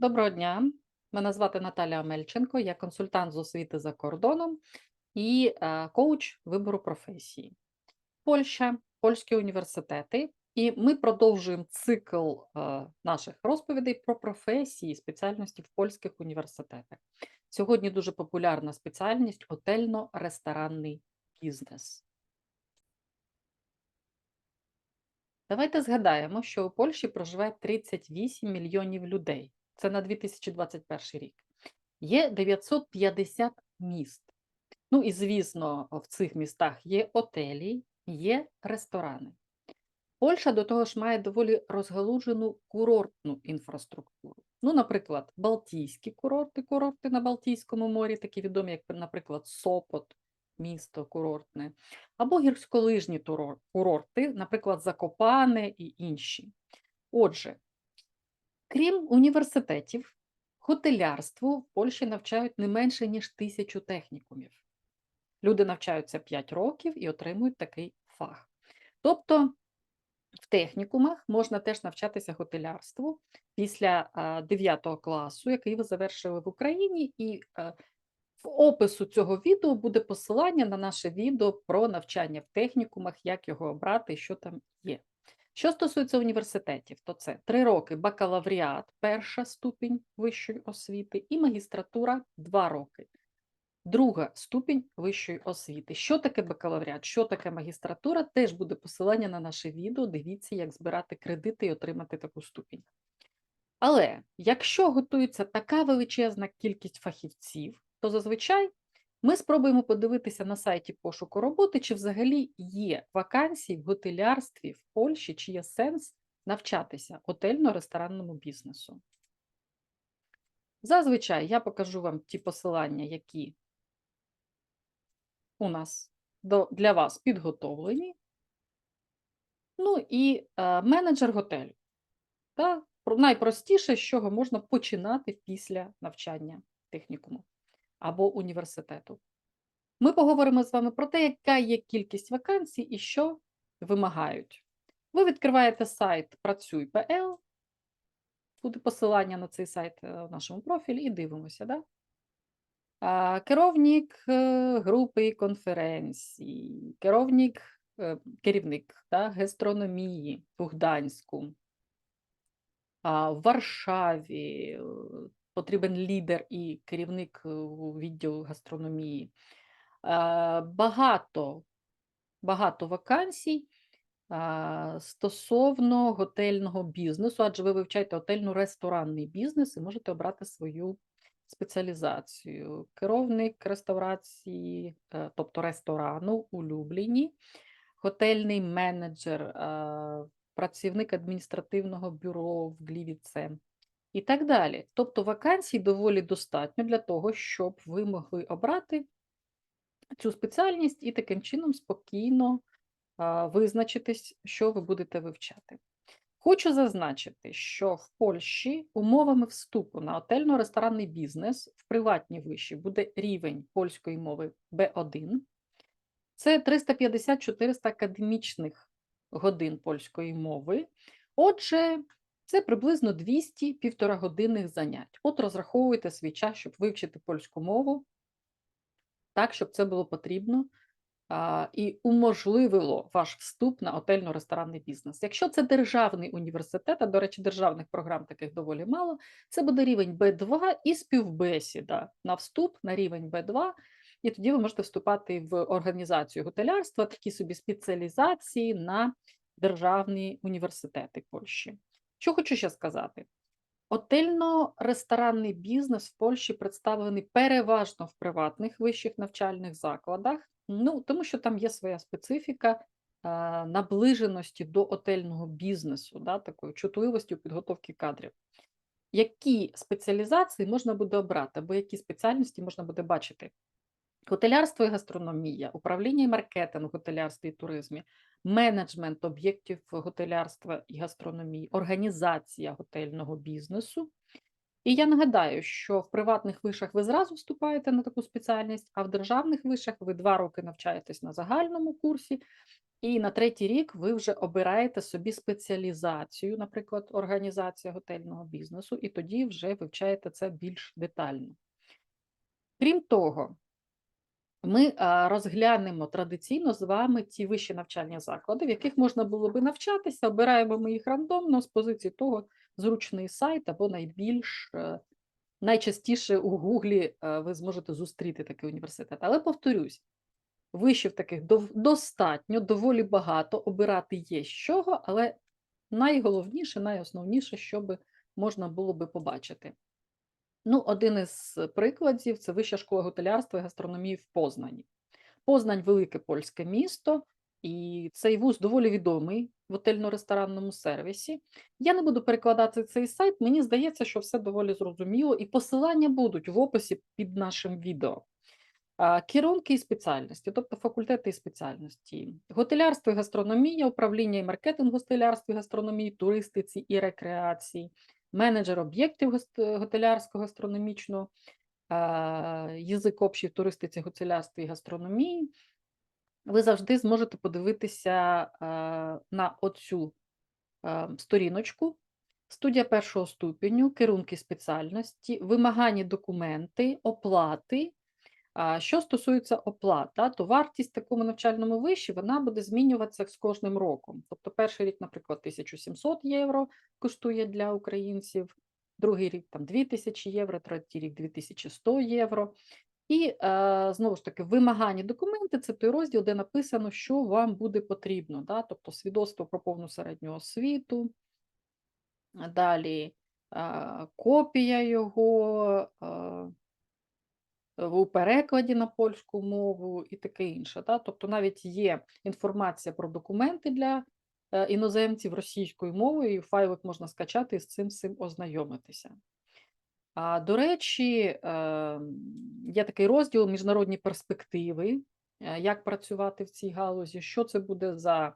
Доброго дня. Мене звати Наталя Омельченко, я консультант з освіти за кордоном і е, коуч вибору професії. Польща, польські університети, і ми продовжуємо цикл е, наших розповідей про професії, і спеціальності в польських університетах. Сьогодні дуже популярна спеціальність готельно-ресторанний бізнес. Давайте згадаємо, що у Польщі проживає 38 мільйонів людей. Це на 2021 рік. Є 950 міст. Ну і, звісно, в цих містах є отелі, є ресторани. Польща до того ж має доволі розгалужену курортну інфраструктуру. Ну, наприклад, Балтійські курорти, курорти на Балтійському морі, такі відомі, як, наприклад, Сопот, місто курортне, або гірськолижні курорти, наприклад, Закопане і інші. Отже, крім університетів, готелярству в Польщі навчають не менше, ніж тисячу технікумів. Люди навчаються 5 років і отримують такий фах. Тобто в технікумах можна теж навчатися готелярству після 9 класу, який ви завершили в Україні, і е, в опису цього відео буде посилання на наше відео про навчання в технікумах, як його обрати що там є. Що стосується університетів, то це 3 роки бакалавріат, перша ступінь вищої освіти, і магістратура 2 роки. Друга ступінь вищої освіти. Що таке бакалавріат, що таке магістратура, теж буде посилання на наше відео. Дивіться, як збирати кредити і отримати таку ступінь. Але якщо готується така величезна кількість фахівців, то зазвичай ми спробуємо подивитися на сайті пошуку роботи, чи взагалі є вакансії в готелярстві в Польщі, чи є сенс навчатися готельно-ресторанному бізнесу. Зазвичай я покажу вам ті посилання, які у нас для вас підготовлені. Ну і е, менеджер готелю. Та, найпростіше, з чого можна починати після навчання технікуму або університету. Ми поговоримо з вами про те, яка є кількість вакансій і що вимагають. Ви відкриваєте сайт Працюй.пл, буде посилання на цей сайт е, в нашому профілі, і дивимося. Да? Керівник е, групи конференцій, керівник, е, керівник да, гастрономії в Гданську, в Варшаві потрібен лідер і керівник е, у відділу гастрономії. Е, Багато, багато вакансій стосовно готельного бізнесу, адже ви вивчаєте готельно-ресторанний бізнес і можете обрати свою спеціалізацію. Керівник реставрації, е, тобто ресторану у Любліні, готельний менеджер, працівник адміністративного бюро в Глівіце і так далі. Тобто вакансій доволі достатньо для того, щоб ви могли обрати цю спеціальність і таким чином спокійно визначитись, що ви будете вивчати. Хочу зазначити, що в Польщі умовами вступу на готельно-ресторанний бізнес в приватні виші буде рівень польської мови B1. Це 350-400 академічних годин польської мови. Отже, це приблизно 200 півторагодинних занять. От розраховуйте свій час, щоб вивчити польську мову так, щоб це було потрібно а, і уможливило ваш вступ на готельно-ресторанний бізнес. Якщо це державний університет, а до речі, державних програм таких доволі мало, це буде рівень Б2 і співбесіда на вступ на рівень Б2, і тоді ви можете вступати в організацію готелярства, такі собі спеціалізації на державні університети Польщі. Що хочу ще сказати? Готельно-ресторанний бізнес в Польщі представлений переважно в приватних вищих навчальних закладах, ну тому що там є своя специфіка е, наближеності до готельного бізнесу, да, такої чутливості у підготовці кадрів. Які спеціалізації можна буде обрати, або які спеціальності можна буде бачити? Готелярство і гастрономія, управління і маркетинг готелярстві і туризмі, менеджмент об'єктів готелярства і гастрономії, організація готельного бізнесу. І я нагадаю, що в приватних вишах ви зразу вступаєте на таку спеціальність, а в державних вишах ви два роки навчаєтесь на загальному курсі, І на третій рік ви вже обираєте собі спеціалізацію, наприклад, організація готельного бізнесу, і тоді вже вивчаєте це більш детально. Крім того, ми розглянемо традиційно з вами ті вищі навчальні заклади, в яких можна було би навчатися. Обираємо ми їх рандомно з позиції того зручний сайт або найбільш е, найчастіше у Гуглі е, ви зможете зустріти такий університет. Але повторюсь, вишів таких достатньо, доволі багато, обирати є з чого, але найголовніше, найосновніше, що можна було би побачити. Ну, один із прикладів це Вища школа готелярства і гастрономії в Познані. Познань велике польське місто, і цей вуз доволі відомий в готельно-ресторанному сервісі. Я не буду перекладати цей сайт, мені здається, що все доволі зрозуміло, і посилання будуть в описі під нашим відео. Керунки і спеціальності, тобто факультети і спеціальності, готелярство і гастрономія, управління і маркетинг готелярства і гастрономії, туристиці і рекреації, менеджер об'єктів готелярського гастрономічного, язик общій туристиці, готелярстві і гастрономії. Ви завжди зможете подивитися на оцю сторіночку. Студія першого ступеню, керунки спеціальності, вимагані документи, оплати. Що стосується оплат, то вартість такому навчальному виші вона буде змінюватися з кожним роком. Тобто перший рік, наприклад, 1700 євро коштує для українців, другий рік там 2000 євро, третій рік 2100 євро. І е, знову ж таки, вимагані документи це той розділ, де написано, що вам буде потрібно. Тобто свідоцтво про повну середню освіту, далі е, копія його. Е, у перекладі на польську мову і таке інше. Да? Тобто навіть є інформація про документи для е, іноземців російською мовою, і файлик можна скачати і з цим всім ознайомитися. А, до речі, е, є такий розділ міжнародні перспективи, е, як працювати в цій галузі, що це буде за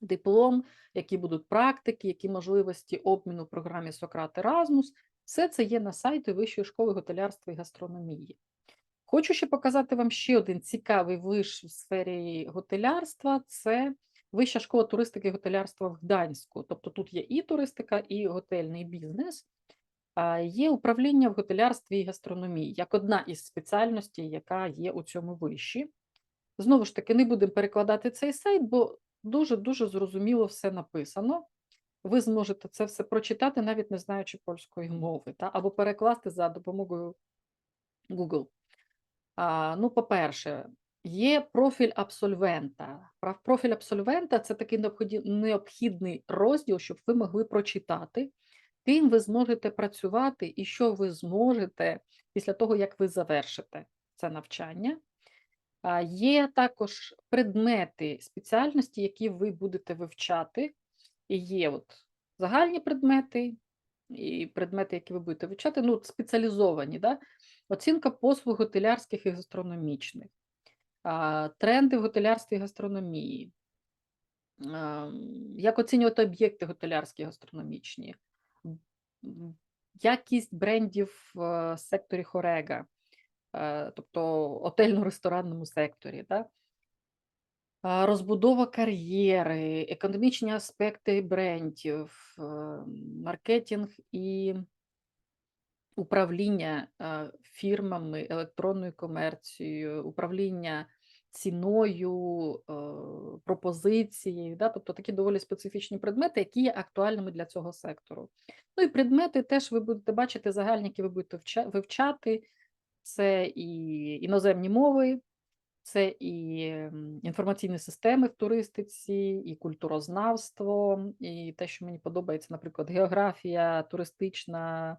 диплом, які будуть практики, які можливості обміну в програмі Сократ Еразмус. Все це є на сайті Вищої школи готелярства і гастрономії. Хочу ще показати вам ще один цікавий виш в сфері готелярства це Вища школа туристики і готелярства в Гданську. Тобто тут є і туристика, і готельний бізнес. А Є управління в готелярстві і гастрономії як одна із спеціальностей, яка є у цьому виші. Знову ж таки, не будемо перекладати цей сайт, бо дуже-дуже зрозуміло все написано. Ви зможете це все прочитати, навіть не знаючи польської мови, та? або перекласти за допомогою Google. А, Ну, по-перше, є профіль абсольвента. Профіль абсольвента це такий необхідний розділ, щоб ви могли прочитати, ким ви зможете працювати і що ви зможете після того, як ви завершите це навчання. Є також предмети спеціальності, які ви будете вивчати. Є от загальні предмети, і предмети, які ви будете вивчати, ну, спеціалізовані, да? оцінка послуг готелярських і гастрономічних, тренди в готелярстві і гастрономії, як оцінювати об'єкти готелярські і гастрономічні, якість брендів в секторі Хорега, е, тобто отельно-ресторанному секторі. Да? Розбудова кар'єри, економічні аспекти брендів, е, маркетинг і управління фірмами, електронною комерцією, управління ціною, е, пропозицією, да? тобто такі доволі специфічні предмети, які є актуальними для цього сектору. Ну і предмети теж ви будете бачити загальні, які ви будете вча- вивчати. Це і іноземні мови, це і інформаційні системи в туристиці, і культурознавство, і те, що мені подобається, наприклад, географія туристична,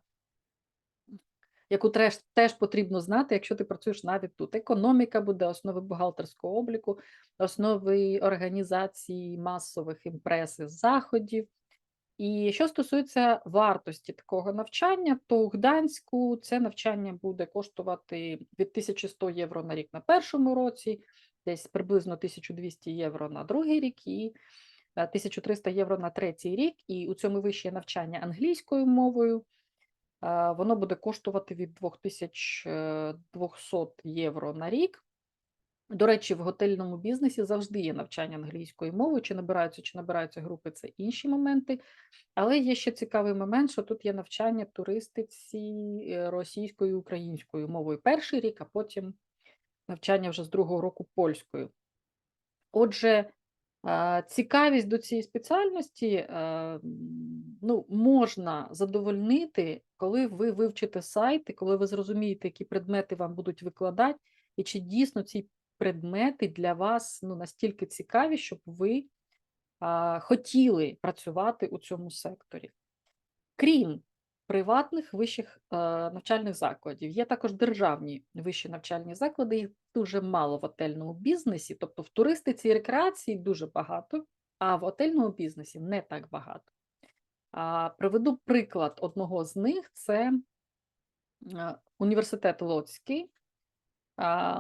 яку теж, теж потрібно знати, якщо ти працюєш навіть тут. Економіка буде, основи бухгалтерського обліку, основи організації масових імпрес і заходів. І що стосується вартості такого навчання, то у Гданську це навчання буде коштувати від 1100 євро на рік на першому році, десь приблизно 1200 євро на другий рік і е, 1300 євро на третій рік. І у цьому вище навчання англійською мовою. е, Воно буде коштувати від 2200 євро на рік. До речі, в готельному бізнесі завжди є навчання англійською мовою, чи набираються, чи набираються групи, це інші моменти. Але є ще цікавий момент, що тут є навчання туристиці е, російською і українською мовою перший рік, а потім навчання вже з другого року польською. Отже, цікавість до цієї спеціальності е, ну, можна задовольнити, коли ви вивчите сайти, коли ви зрозумієте, які предмети вам будуть викладати, і чи дійсно ці предмети для вас ну, настільки цікаві, щоб ви а, хотіли працювати у цьому секторі. Крім приватних вищих е, навчальних закладів, є також державні вищі навчальні заклади, їх дуже мало в готельному бізнесі, тобто в туристиці і рекреації дуже багато, а в готельному бізнесі не так багато. А, Приведу приклад одного з них: це е, університет Лоцький.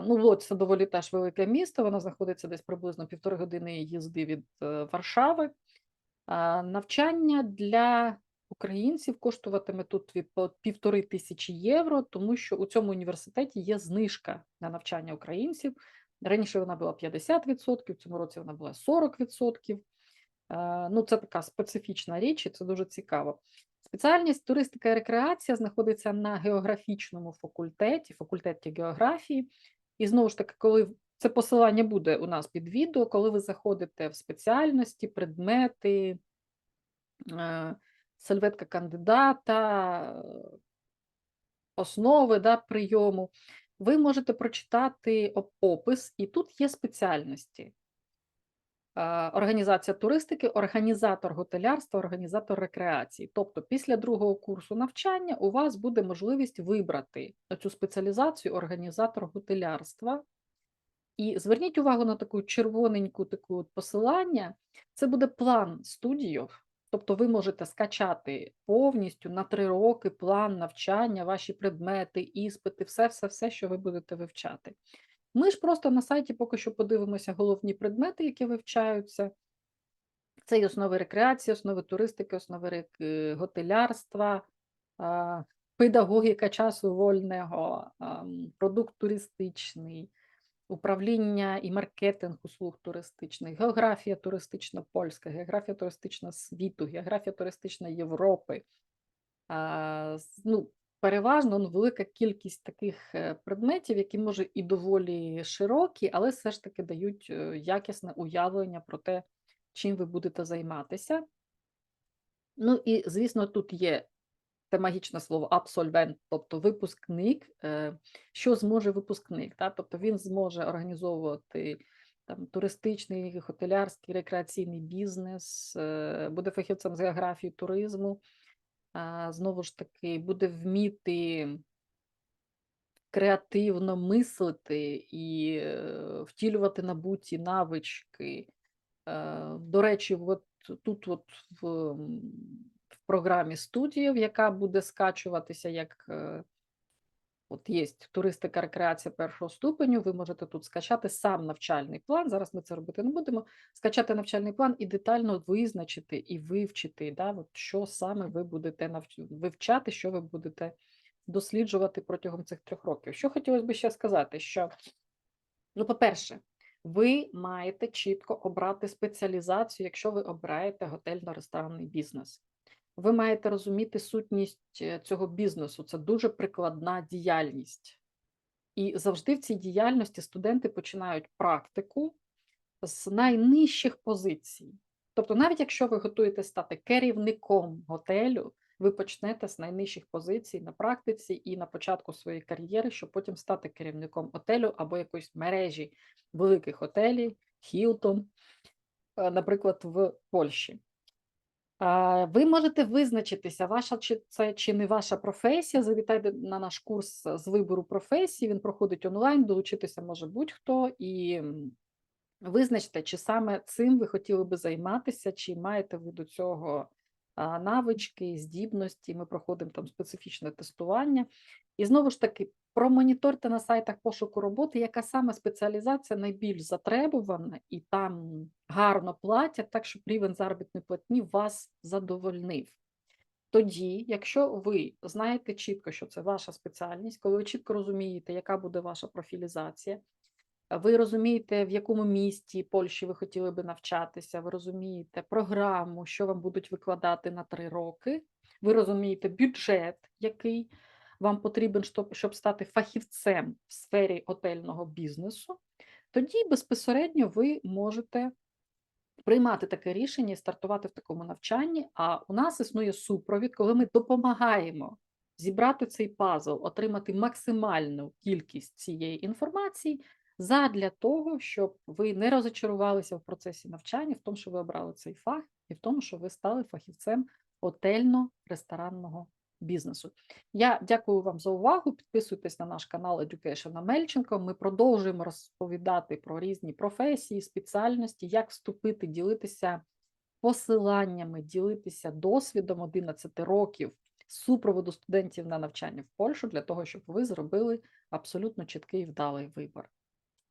Ну, Лодзь це доволі теж велике місто, воно знаходиться десь приблизно півтори години їзди від е, Варшави. Навчання для українців коштуватиме тут від півтори тисячі євро, тому що у цьому університеті є знижка на навчання українців. Раніше вона була 50%, в цьому році вона була 40%. Е, Ну, це така специфічна річ, і це дуже цікаво. Спеціальність туристика і рекреація знаходиться на географічному факультеті, факультеті географії. І знову ж таки, коли це посилання буде у нас під відео, коли ви заходите в спеціальності, предмети, е, сельветка кандидата, основи да, прийому, ви можете прочитати опис, і тут є спеціальності. Е, Організація туристики, організатор готелярства, організатор рекреації. Тобто, після другого курсу навчання у вас буде можливість вибрати цю спеціалізацію організатор готелярства. І зверніть увагу на таку червоненьку таку посилання. Це буде план студіїв. Тобто ви можете скачати повністю на три роки план навчання, ваші предмети, іспити, все, все, все, що ви будете вивчати. Ми ж просто на сайті поки що подивимося головні предмети, які вивчаються. Це і основи рекреації, основи туристики, основи е, готелярства, педагогіка часу вольного, продукт туристичний, управління і маркетинг услуг туристичних, географія туристична польська, географія туристична світу, географія туристична Європи. Ну, переважно ну, велика кількість таких е, предметів, які може і доволі широкі, але все ж таки дають е, якісне уявлення про те, чим ви будете займатися. Ну і, звісно, тут є те магічне слово абсольвент, тобто випускник. Е, Що зможе випускник? Та? Тобто він зможе організовувати там, туристичний, готелярський, рекреаційний бізнес, буде фахівцем з географії туризму, знову ж таки, буде вміти креативно мислити і е, втілювати набуті навички. Е, До речі, от тут от в, в програмі студіїв, яка буде скачуватися як е, От є туристика, рекреація першого ступеню. Ви можете тут скачати сам навчальний план. Зараз ми це робити не будемо. Скачати навчальний план і детально визначити і вивчити, да, от що саме ви будете навч... вивчати, що ви будете досліджувати протягом цих трьох років. Що хотілося б ще сказати, що, ну, по-перше, ви маєте чітко обрати спеціалізацію, якщо ви обираєте готельно-ресторанний бізнес. Ви маєте розуміти сутність е, цього бізнесу. Це дуже прикладна діяльність. І завжди в цій діяльності студенти починають практику з найнижчих позицій. Тобто, навіть якщо ви готуєте стати керівником готелю, ви почнете з найнижчих позицій на практиці і на початку своєї кар'єри, щоб потім стати керівником готелю або якоїсь мережі великих готелів, Hilton, е, наприклад, в Польщі. Ви можете визначитися, ваша чи це чи не ваша професія. Завітайте на наш курс з вибору професії. Він проходить онлайн, долучитися може будь-хто і визначте, чи саме цим ви хотіли би займатися, чи маєте ви до цього навички, здібності. Ми проходимо там специфічне тестування. І знову ж таки, промоніторте на сайтах пошуку роботи, яка саме спеціалізація найбільш затребувана і там гарно платять, так щоб рівень заробітної платні вас задовольнив. Тоді, якщо ви знаєте чітко, що це ваша спеціальність, коли ви чітко розумієте, яка буде ваша профілізація, ви розумієте, в якому місті Польщі ви хотіли би навчатися, ви розумієте програму, що вам будуть викладати на три роки, ви розумієте бюджет, який вам потрібен, щоб, стати фахівцем в сфері готельного бізнесу, тоді безпосередньо ви можете приймати таке рішення і стартувати в такому навчанні. А у нас існує супровід, коли ми допомагаємо зібрати цей пазл, отримати максимальну кількість цієї інформації задля того, щоб ви не розочарувалися в процесі навчання, в тому, що ви обрали цей фах, і в тому, що ви стали фахівцем готельно-ресторанного бізнесу. Я дякую вам за увагу. Підписуйтесь на наш канал Education Мельченко. Ми продовжуємо розповідати про різні професії, спеціальності, як вступити, ділитися посиланнями, ділитися досвідом 11 років супроводу студентів на навчання в Польщу для того, щоб ви зробили абсолютно чіткий і вдалий вибір.